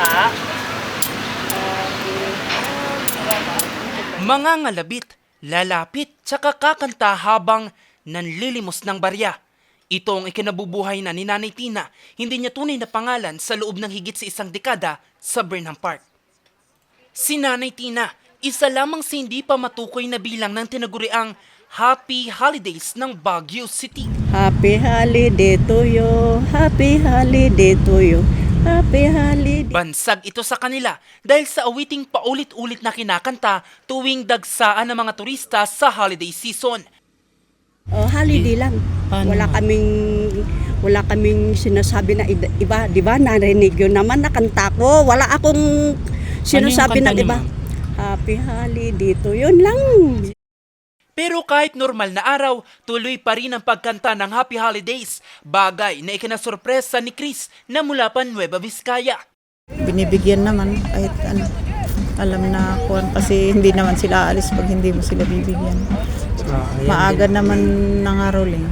Ha? Mga ngalabit, lalapit, tsaka kakanta habang nanlilimos ng barya. Ito ang ikinabubuhay na ni Nanay Tina, hindi niya tunay na pangalan sa loob ng higit sa isang dekada sa Burnham Park. Si Nanay Tina, isa lamang sa hindi pa matukoy na bilang ng tinaguriang Happy Holidays ng Baguio City. Happy holiday to you. Happy holiday to you. Happy holiday. Bansag ito sa kanila dahil sa awiting paulit-ulit na kinakanta tuwing dagsaan ng mga turista sa holiday season. Oh, holiday lang. Paano? Wala kaming wala kaming sinasabi na iba, 'di ba? Narinig yun naman nakanta ko. Wala akong sinasabi kanta ng niyo, iba. ma'am? Happy holiday to yun lang. Pero kahit normal na araw, tuloy pa rin ang pagkanta ng Happy Holidays, bagay na ikinasorpresa ni Chris na mula pa Nueva Vizcaya. binibigyan naman kahit ano alam na kuwan kasi hindi naman sila aalis pag hindi mo sila bibigyan. Maaga naman nangaroling.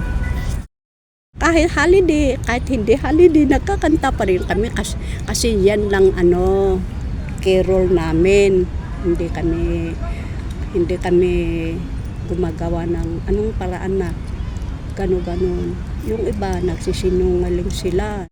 Kahit holiday, kahit hindi holiday, nagkakanta pa rin kami kasi, kasi yan lang ano, carol namin. Hindi kami, hindi kami gumagawa ng anong paraan na gano-ganon. Yung iba, nagsisinungaling sila.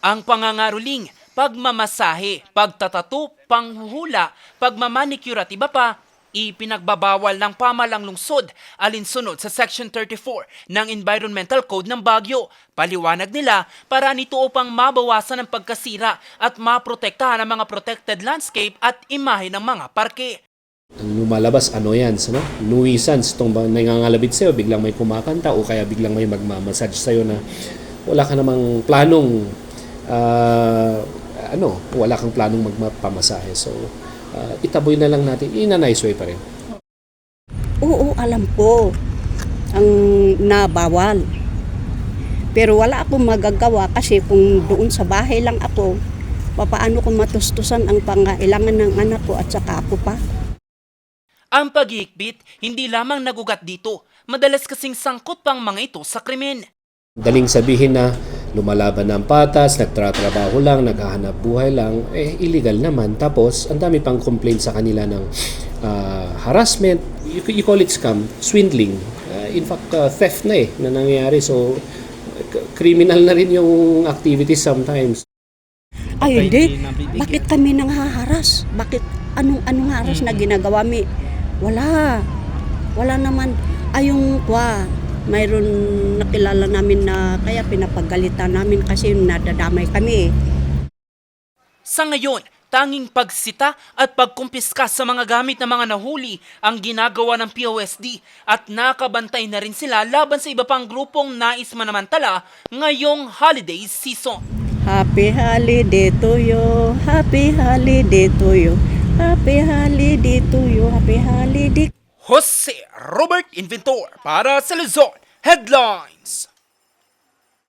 Ang pangangaruling, pagmamasahe, pagtatato, panghuhula, pagmamanicure at iba pa, ipinagbabawal ng pamalang lungsod alinsunod sa Section 34 ng Environmental Code ng Baguio. Paliwanag nila para nito upang mabawasan ang pagkasira at maprotektahan ang mga protected landscape at imahe ng mga parke. Lumalabas, ano yan, no? nuisance, itong nangangalabit sa'yo, biglang may kumakanta o kaya biglang may magmamassage sa'yo na wala ka namang planong, ah, ano, wala kang planong magpamasahe. So, ah, itaboy na lang natin in a nice way pa rin. Oo, alam ko ang nabawal. Pero wala akong magagawa kasi kung doon sa bahay lang ako, papaano ko matustusan ang pangailangan ng anak ko at saka ako pa. Ang pagigpit, hindi lamang nagugat dito, madalas kasing sangkot pang mga ito sa krimen. Daling sabihin na lumalaban ng patas, nagtratrabaho lang, naghahanap buhay lang, eh illegal naman. Tapos, ang dami pang complaint sa kanila ng ah, harassment, you, you call it scam, swindling. Ah, in fact, ah, theft na eh, na nangyayari. So, criminal na rin yung activities sometimes. Ay, hindi. Bakit kami nang haharas? Bakit anong anong haras na ginagawa mi? Wala. Wala naman. Ay, yung kwa, mayroon nakilala namin na kaya pinapagalitan namin kasi nadadamay kami. Sa ngayon, tanging pagsita at pagkumpiska sa mga gamit ng mga nahuli ang ginagawa ng POSD at nakabantay na rin sila laban sa iba pang grupong nais manamantala ngayong holiday season. Happy holiday to you. Happy holiday to you. Happy holiday to you. Happy holiday. Jose Robert Inventor para sa Luzon Headlines.